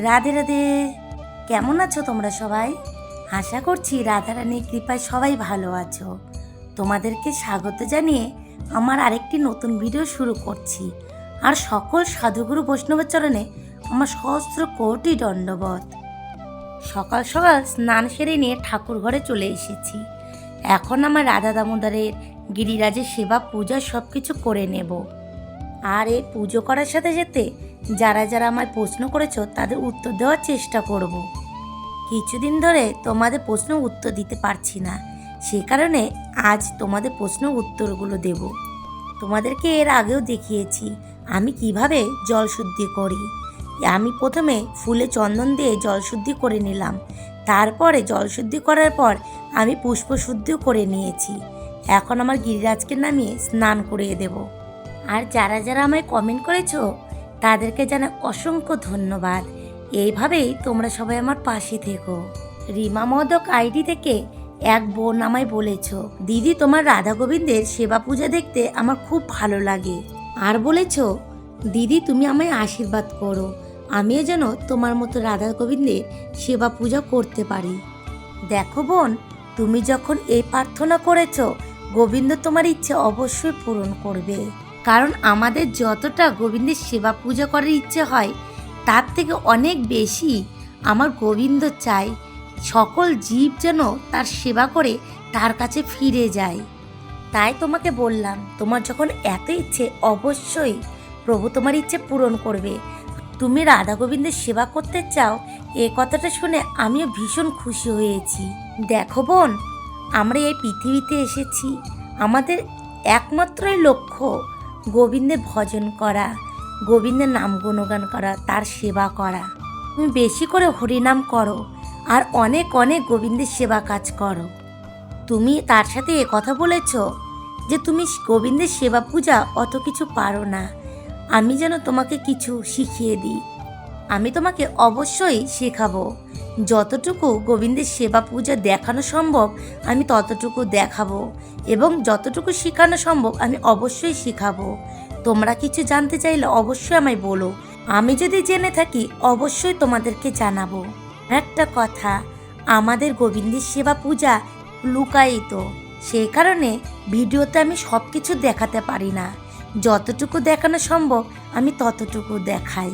রাধে রাধে। কেমন আছো তোমরা সবাই? আশা করছি রাধারানীর কৃপায় সবাই ভালো আছো। তোমাদেরকে স্বাগত জানিয়ে আমার আরেকটি নতুন ভিডিও শুরু করছি। আর সকল সাধুগুরু বৈষ্ণবের চরণে আমার সহস্র কোটি দণ্ডবত সকাল সকাল স্নান সেরে নিয়ে ঠাকুর ঘরে চলে এসেছি। এখন আমার রাধা দামোদরের গিরিরাজের সেবা, পূজা সব কিছু করে নেব। আর এই পুজো করার সাথে সাথে যারা যারা আমায় প্রশ্ন করেছ, তাদের উত্তর দেওয়ার চেষ্টা করব। কিছুদিন ধরে তোমাদের প্রশ্ন উত্তর দিতে পারছি না। সে কারণে আজ তোমাদের প্রশ্ন উত্তরগুলো দেব। তোমাদেরকে এর আগেও দেখিয়েছি, আমি কীভাবে জল শুদ্ধি করি। আমি প্রথমে ফুলে চন্দন দিয়ে জল শুদ্ধি করে নিলাম। তারপরে জল শুদ্ধি করার পর আমি পুষ্প শুদ্ধিও করে নিয়েছি। এখন আমার গিরিরাজকে নামিয়ে স্নান করিয়ে দেব। আর যারা যারা আমায় কমেন্ট করেছ তাদেরকে জানা অসংখ্য ধন্যবাদ। এইভাবেই তোমরা সবাই আমার পাশে থেকো। রিমা মদক আইডি থেকে এক বোন আমায় বলেছ, দিদি, তোমার রাধা গোবিন্দের সেবা পূজা দেখতে আমার খুব ভালো লাগে। আর বলেছ, দিদি, তুমি আমায় আশীর্বাদ করো, আমিও যেন তোমার মতো রাধা গোবিন্দের সেবা পূজা করতে পারি। দেখো বোন, তুমি যখন এই প্রার্থনা করেছ, গোবিন্দ তোমার ইচ্ছে অবশ্যই পূরণ করবে। কারণ আমাদের যতটা গোবিন্দের সেবা পূজা করার ইচ্ছে হয়, তার থেকে অনেক বেশি আমার গোবিন্দ চাই। সকল জীব যেন তার সেবা করে তার কাছে ফিরে যায়। তাই তোমাকে বললাম, তোমার যখন এত ইচ্ছে, অবশ্যই প্রভু তোমার ইচ্ছে পূরণ করবে। তুমি রাধা গোবিন্দের সেবা করতে চাও, এ কথাটা শুনে আমিও ভীষণ খুশি হয়েছি। দেখো বোন, আমরা এই পৃথিবীতে এসেছি। আমাদের একমাত্রই লক্ষ্য গোবিন্দের ভজন করা গোবিন্দের নাম গুণগান করা, তার সেবা করা। তুমি বেশি করে হরিনাম করো আর অনেক অনেক গোবিন্দের সেবা কাজ করো। তুমি তার সাথে এ কথা বলেছ যে তুমি গোবিন্দের সেবা পূজা অত কিছু পারো না। আমি যেন তোমাকে কিছু শিখিয়ে দিই। আমি তোমাকে অবশ্যই শেখাবো। যতটুকু গোবিন্দের সেবা পূজা দেখানো সম্ভব, আমি ততটুকু দেখাবো এবং যতটুকু শেখানো সম্ভব, আমি অবশ্যই শেখাবো। তোমরা কিছু জানতে চাইলে অবশ্যই আমায় বলো। আমি যদি জেনে থাকি, অবশ্যই তোমাদেরকে জানাব। একটা কথা, আমাদের গোবিন্দের সেবা পূজা লুকায়িত। সেই কারণে ভিডিওতে আমি সব কিছু দেখাতে পারি না। যতটুকু দেখানো সম্ভব, আমি ততটুকু দেখাই।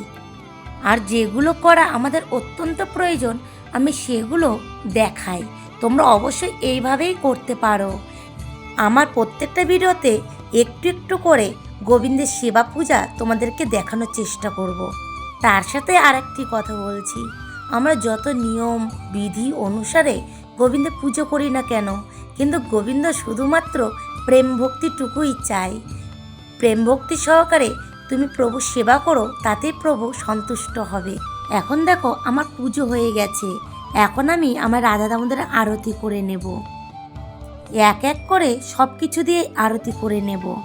আর যেগুলো করা আমাদের অত্যন্ত প্রয়োজন, আমি সেগুলো দেখাই। তোমরা অবশ্যই এইভাবেই করতে পারো। আমার প্রত্যেকটা ভিডিওতে একটু একটু করে গোবিন্দের সেবা পূজা তোমাদেরকে দেখানোর চেষ্টা করব। তার সাথে আরেকটি কথা বলছি। আমরা যত নিয়ম, বিধি অনুসারে গোবিন্দের পুজো করি না কেন, কিন্তু গোবিন্দ শুধুমাত্র প্রেম ভক্তিটুকুই চাই প্রেম ভক্তি সহকারে তুমি প্রভু সেবা করো তাতে প্রভু সন্তুষ্ট হবে। এখন দেখো, আমার পুজো হয়ে গেছে। এখন আমি আমার রাধা দামোদর আরতি করে নেব। এক এক করে সব কিছু দিয়ে আরতি করে নেব।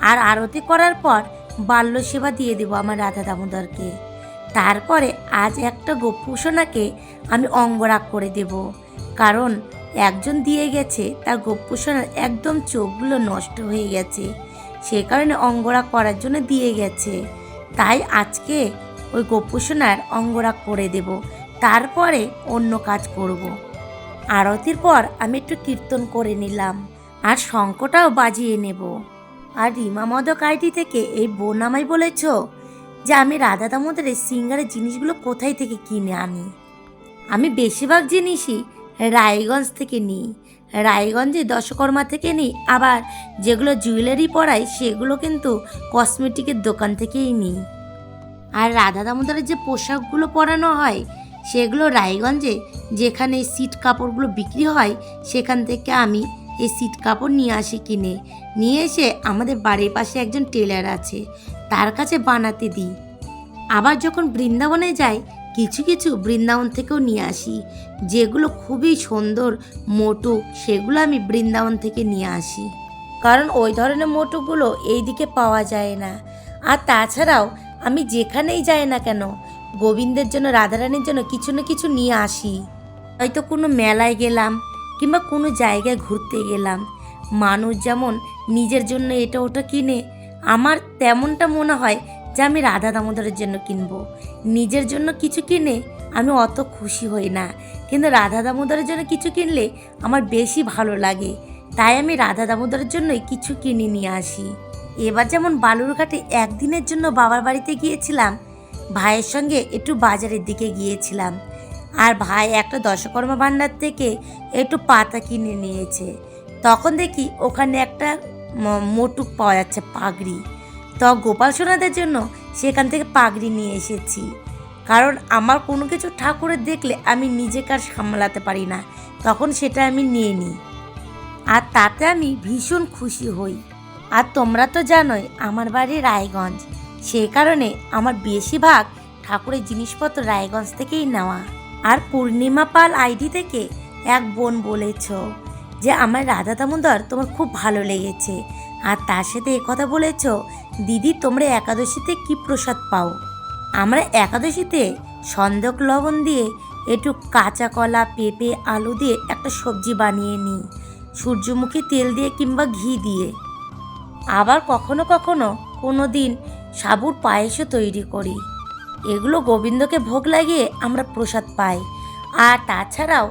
আর আরতি করার পর বাল্য সেবা দিয়ে দেবো আমার রাধা দামোদরকে তারপরে আজ একটা গোপুসোনাকে আমি অঙ্গরাগ করে দেব। কারণ একজন দিয়ে গেছে, তার গোপুসোনার একদম চোখগুলো নষ্ট হয়ে গেছে। সে কারণে অঙ্গরাগ করার জন্য দিয়ে গেছে। তাই আজকে ওই গোপুসোনার অঙ্গরাগ করে দেব। তারপরে অন্য কাজ করব। আরতির পর আমি একটু কীর্তন করে নিলাম আর শঙ্কটাও বাজিয়ে নেব। আর রিমা মদক আইডি থেকে এই বোন আমায় বলেছ যে আমি রাধা দামোদরের সিঙ্গারের জিনিসগুলো কোথায় থেকে কিনে আনি? আমি বেশিরভাগ জিনিসই রায়গঞ্জ থেকে নিই। রায়গঞ্জে দশকর্মা থেকে নিই, আবার যেগুলো জুয়েলারি পরাই সেগুলো কিন্তু কসমেটিকের দোকান থেকেই নিই। আর রাধা দামোদরের যে পোশাকগুলো পরানো হয়, সেগুলো রায়গঞ্জে যেখানে সিট কাপড়গুলো বিক্রি হয়, সেখান থেকে আমি এই সিট কাপড় নিয়ে আসি কিনে। নিয়ে এসে আমাদের বাড়ির পাশে একজন টেলার আছে, তার কাছে বানাতে দিই। আবার যখন বৃন্দাবনে যাই কিছু কিছু বৃন্দাবন থেকেও নিয়ে আসি। যেগুলো খুবই সুন্দর, মোটু, সেগুলো আমি বৃন্দাবন থেকে নিয়ে আসি। কারণ ওই ধরনের মোটুগুলো এই দিকে পাওয়া যায় না। আর তাছাড়াও আমি যেখানেই যাই না কেন, গোবিন্দের জন্য, রাধারানীর জন্য কিছু না কিছু নিয়ে আসি। হয়তো কোনো মেলায় গেলাম কিংবা কোনো জায়গায় ঘুরতে গেলাম। মানুষ যেমন নিজের জন্য এটা ওটা কিনে, আমার তেমনটা মনে হয় যে আমি রাধা দামোদরের জন্য কিনবো। নিজের জন্য কিছু কিনে আমি অত খুশি হই না। কিন্তু রাধা দামোদরের জন্য কিছু কিনলে আমার বেশি ভালো লাগে। তাই আমি রাধা দামোদরের জন্যই কিছু কিনে নিয়ে আসি। এবার যেমন বালুরঘাটে একদিনের জন্য বাবার বাড়িতে গিয়েছিলাম, ভাইয়ের সঙ্গে একটু বাজারের দিকে গিয়েছিলাম। আর ভাই একটা দশকর্মা ভাণ্ডার থেকে একটু পাতা কিনে নিয়েছে। তখন দেখি ওখানে একটা মোটুক পাওয়া যাচ্ছে পাগড়ি। তো গোপাল সোনাদের জন্য সেখান থেকে পাগড়ি নিয়ে এসেছি। কারণ আমার কোনো কিছু ঠাকুরের দেখলে আমি নিজেকে আর সামলাতে পারি না। তখন সেটা আমি নিয়ে নিই। আর তাতে আমি ভীষণ খুশি হই। আর তোমরা তো জানোই আমার বাড়ি রায়গঞ্জ। সেই কারণে আমার বেশিরভাগ ঠাকুরের জিনিসপত্র রায়গঞ্জ থেকেই নেওয়া। আর পূর্ণিমা পাল আইডি থেকে এক বোন বলেছ যে, আমার রাধা দামোদর তোমার খুব ভালো লেগেছে। আর তার সাথে কথা বলেছ, দিদি তোমরা একাদশীতে কি প্রসাদ পাও? আমরা একাদশীতে সন্দক লবণ দিয়ে একটু কাঁচা কলা, পেঁপে, আলু দিয়ে একটা সবজি বানিয়ে নিই, সূর্যমুখী তেল দিয়ে কিংবা ঘি দিয়ে। আবার কখনো কখনো কোনো দিন সাবুর পায়েসও তৈরি করি। এগুলো গোবিন্দকে ভোগ লাগিয়ে আমরা প্রসাদ পাই। আর তাছাড়াও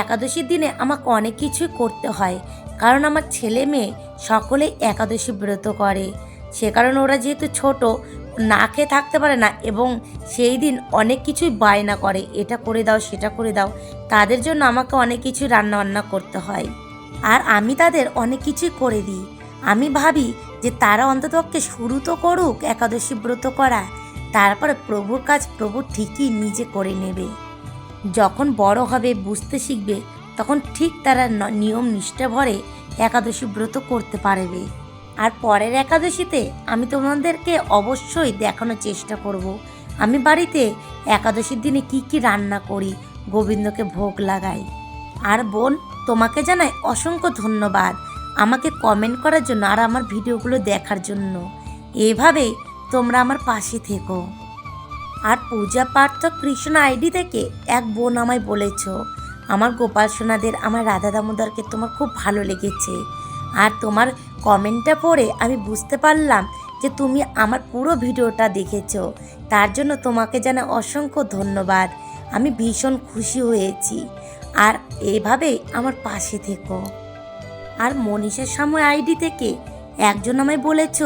একাদশীর দিনে আমাকে অনেক কিছুই করতে হয়, কারণ আমার ছেলে মেয়ে সকলেই একাদশী ব্রত করে। সে কারণে ওরা যেহেতু ছোট, না খেয়ে থাকতে পারে না এবং সেই দিন অনেক কিছুই বায়না করে, এটা করে দাও, সেটা করে দাও। তাদের জন্য আমাকে অনেক কিছু রান্না বান্না করতে হয়। আর আমি তাদের অনেক কিছুই করে দিই। আমি ভাবি যে তারা অন্ততপক্ষে শুরু তো করুক একাদশী ব্রত করা, তারপরে প্রভুর কাজ প্রভু ঠিকই নিজে করে নেবে। যখন বড় হবে, বুঝতে শিখবে, তখন ঠিক তারা নিয়ম নিষ্ঠা ভরে একাদশী ব্রত করতে পারবে। আর পরের একাদশীতে আমি তোমাদেরকে অবশ্যই দেখানোর চেষ্টা করব। আমি বাড়িতে একাদশীর দিনে কি কি রান্না করি, গোবিন্দকে ভোগ লাগাই। আর বোন, তোমাকে জানাই অসংখ্য ধন্যবাদ আমাকে কমেন্ট করার জন্য আর আমার ভিডিওগুলো দেখার জন্য। এভাবেই তোমরা আমার পাশে থেকো। আর পূজা পার্থ কৃষ্ণ আইডি থেকে এক বোন আমায় বলেছ আমার গোপাল সোনাদের, আমার রাধা দামোদরকে তোমার খুব ভালো লেগেছে। আর তোমার কমেন্টটা পড়ে আমি বুঝতে পারলাম যে তুমি আমার পুরো ভিডিওটা দেখেছ। তার জন্য তোমাকে জানা অসংখ্য ধন্যবাদ। আমি ভীষণ খুশি হয়েছি। আর এভাবেই আমার পাশে থেকো। আর মনীষার সময় আইডি থেকে একজন আমায় বলেছ,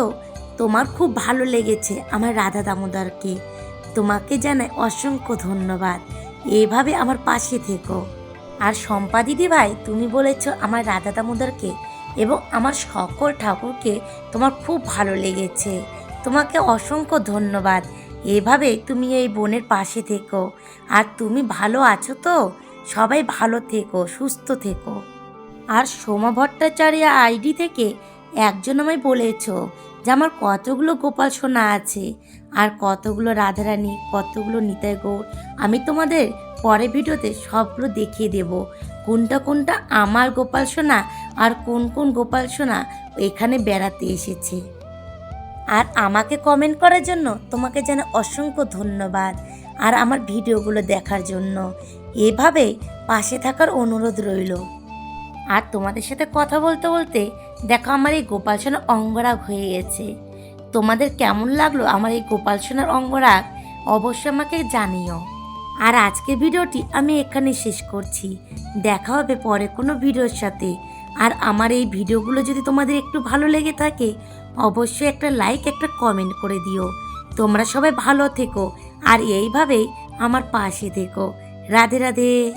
তোমার খুব ভালো লেগেছে আমার রাধা দামোদরকে। তোমাকে জানাই অসংখ্য ধন্যবাদ। এভাবে আমার পাশে থেকো। আর শম্পা দিদি ভাই, তুমি বলেছ আমার রাধা দামোদরকে এবং আমার সকল ঠাকুরকে তোমার খুব ভালো লেগেছে। তোমাকে অসংখ্য ধন্যবাদ। এভাবে তুমি এই বোনের পাশে থেকো। আর তুমি ভালো আছো তো? সবাই ভালো থেকো, সুস্থ থেকো। আর সোমা ভট্টাচার্য আইডি থেকে একজন আমায় বলেছ যে আমার কতগুলো গোপাল সোনা আছে। আর কতগুলো রাধারানী, কতগুলো নিতাই গৌর আমি তোমাদের পরে ভিডিওতে সবগুলো দেখিয়ে দেব। কোনটা কোনটা আমার গোপাল সোনা আর কোন কোন গোপাল সোনা এখানে বেড়াতে এসেছে। আর আমাকে কমেন্ট করার জন্য তোমাকে যেন অসংখ্য ধন্যবাদ। আর আমার ভিডিওগুলো দেখার জন্য। এভাবে পাশে থাকার অনুরোধ রইল। আর তোমাদের সাথে কথা বলতে বলতে দেখো আমার এই গোপাল সোনার অঙ্গরাগ হয়ে গেছে। তোমাদের কেমন লাগল আমার এই গোপাল সোনার অঙ্গরাগ? অবশ্যই আমাকে জানিও। আর আজকের ভিডিওটি আমি এখানে শেষ করছি। দেখা হবে পরে কোনো ভিডিওর সাথে। আর আমার এই ভিডিওগুলো যদি তোমাদের একটু ভালো লেগে থাকে, অবশ্যই একটা লাইক একটা কমেন্ট করে দিও। তোমরা সবাই ভালো থেকো। আর এইভাবেই আমার পাশে থেকো। রাধে রাধে।